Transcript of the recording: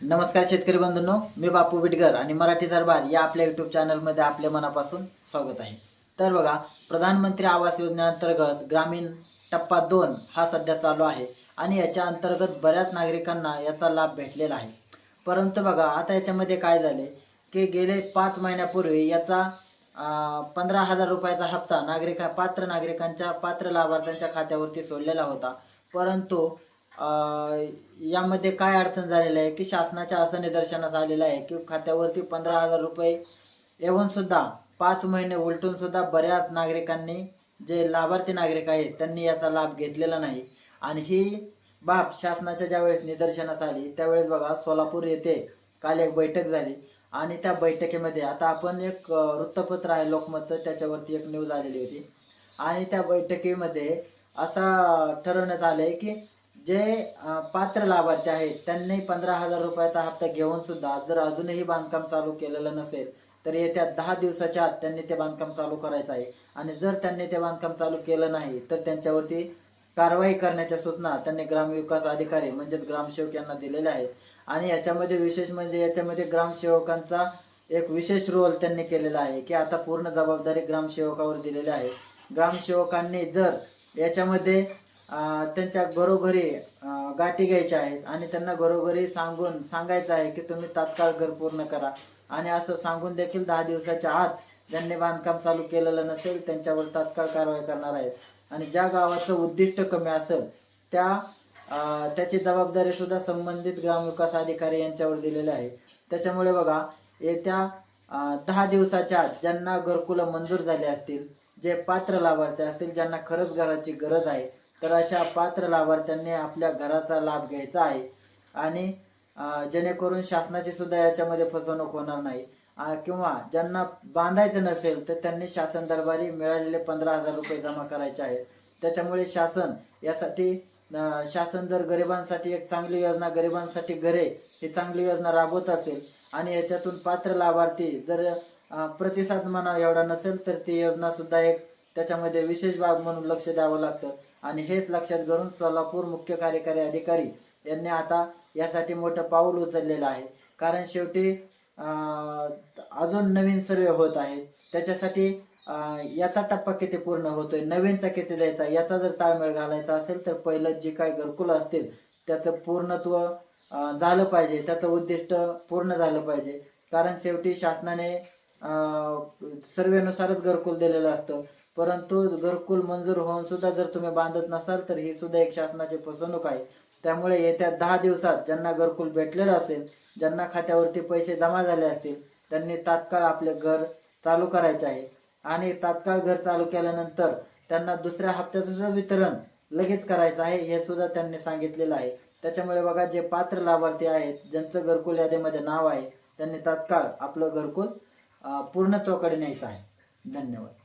नमस्कार शेतकरी बंधूंनो मी बापू बिटकर आणि मराठी दरबार या आपल्या युट्यूब चॅनलमध्ये आपल्या मनापासून स्वागत आहे. तर बघा प्रधानमंत्री आवास योजनेअंतर्गत ग्रामीण टप्पा दोन हा सध्या चालू आहे आणि याच्या अंतर्गत बऱ्याच नागरिकांना याचा लाभ भेटलेला आहे. परंतु बघा आता याच्यामध्ये काय झाले की गेले पाच महिन्यापूर्वी याचा पंधरा हजार रुपयाचा हप्ता नागरिका पात्र नागरिकांच्या पात्र लाभार्थ्यांच्या खात्यावरती सोडलेला होता. परंतु यामध्ये काय अडचण झालेली आहे की शासनाच्या असं निदर्शनास आलेलं आहे की खात्यावरती पंधरा हजार रुपये येऊन सुद्धा पाच महिने उलटून सुद्धा बऱ्याच नागरिकांनी जे लाभार्थी नागरिक आहेत त्यांनी याचा लाभ घेतलेला नाही. आणि ही बाब शासनाच्या ज्यावेळेस निदर्शनास आली त्यावेळेस बघा सोलापूर येथे काल एक बैठक झाली. आणि त्या बैठकीमध्ये आता आपण एक वृत्तपत्र आहे लोकमतचं त्याच्यावरती एक न्यूज आलेली होती. आणि त्या बैठकीमध्ये असं ठरवण्यात आलंय की जे पात्र लाभार्थी आहेत त्यांनी पंधरा हजार रुपयाचा हप्ता घेऊन सुद्धा जर अजूनही बांधकाम चालू केलेलं नसेल तर येत्या दहा दिवसाच्या आत त्यांनी ते बांधकाम चालू करायचं आहे. आणि जर त्यांनी ते बांधकाम चालू केलं नाही तर त्यांच्यावरती कारवाई करण्याच्या सूचना त्यांनी ग्रामविकास अधिकारी म्हणजेच ग्रामसेवक यांना दिलेल्या आहेत. आणि याच्यामध्ये विशेष म्हणजे याच्यामध्ये ग्रामसेवकांचा एक विशेष रोल त्यांनी केलेला आहे की आता पूर्ण जबाबदारी ग्रामसेवकावर दिलेली आहे. ग्रामसेवकांनी जर याच्यामध्ये त्यांच्या घरोघरी गाठी घ्यायच्या आहेत आणि त्यांना घरोघरी सांगून सांगायचं आहे की तुम्ही तात्काळ घर पूर्ण करा. आणि असं सांगून देखील दहा दिवसाच्या आत ज्यांनी बांधकाम चालू केलेलं नसेल त्यांच्यावर तात्काळ कारवाई करणार आहेत. आणि ज्या गावाचं उद्दिष्ट कमी असेल त्या त्याची जबाबदारी सुद्धा संबंधित ग्रामविकास अधिकारी यांच्यावर दिलेली आहे. त्याच्यामुळे बघा येत्या दहा दिवसाच्या आत ज्यांना घरकुलं मंजूर झाले असतील जे पात्र लाभार्थी असतील ज्यांना खरंच घराची गरज आहे तर अशा पात्र लाभार्थ्यांनी आपल्या घराचा लाभ घ्यायचा आहे. आणि जेणेकरून शासनाची सुद्धा याच्यामध्ये फसवणूक होणार नाही. किंवा ज्यांना बांधायचं नसेल तर त्यांनी शासन दरबारी मिळालेले पंधरा हजार रुपये जमा करायचे आहेत. त्याच्यामुळे शासन यासाठी शासन जर गरिबांसाठी एक चांगली योजना गरिबांसाठी घरे ही चांगली योजना राबवत असेल आणि याच्यातून पात्र लाभार्थी जर प्रतिसाद म्हणा एवढा नसेल तर ती योजना सुद्धा एक त्याच्यामध्ये विशेष बाब म्हणून लक्ष द्यावं लागतं. आणि हेच लक्षात घेऊन सोलापूर मुख्य कार्यकारी अधिकारी यांनी आता यासाठी मोठं पाऊल उचललेलं आहे. कारण शेवटी अजून नवीन सर्वे होत आहेत. त्याच्यासाठी याचा टप्पा किती पूर्ण होतोय नवीनचा किती द्यायचा याचा जर ताळमेळ घालायचा असेल तर पहिलं जे काही घरकुल असतील त्याचं पूर्णत्व झालं पाहिजे. त्याचं उद्दिष्ट पूर्ण झालं पाहिजे. कारण शेवटी शासनाने सर्वेनुसारच घरकुल दिलेलं असतं. परंतु घरकुल मंजूर होऊन सुद्धा जर तुम्ही बांधत नसाल तर ही सुद्धा एक शासनाची फसवणूक आहे. त्यामुळे येत्या दहा दिवसात ज्यांना घरकुल भेटलेलं असेल ज्यांना खात्यावरती पैसे जमा झाले असतील त्यांनी तात्काळ आपले घर चालू करायचे आहे. आणि तात्काळ घर चालू केल्यानंतर त्यांना दुसऱ्या हप्त्याचं वितरण लगेच करायचं आहे हे सुद्धा त्यांनी सांगितलेलं आहे. त्याच्यामुळे बघा जे पात्र लाभार्थी आहेत ज्यांचं घरकुल यादीमध्ये नाव आहे त्यांनी तात्काळ आपलं घरकुल पूर्णत्वाकडे न्यायचं आहे. धन्यवाद.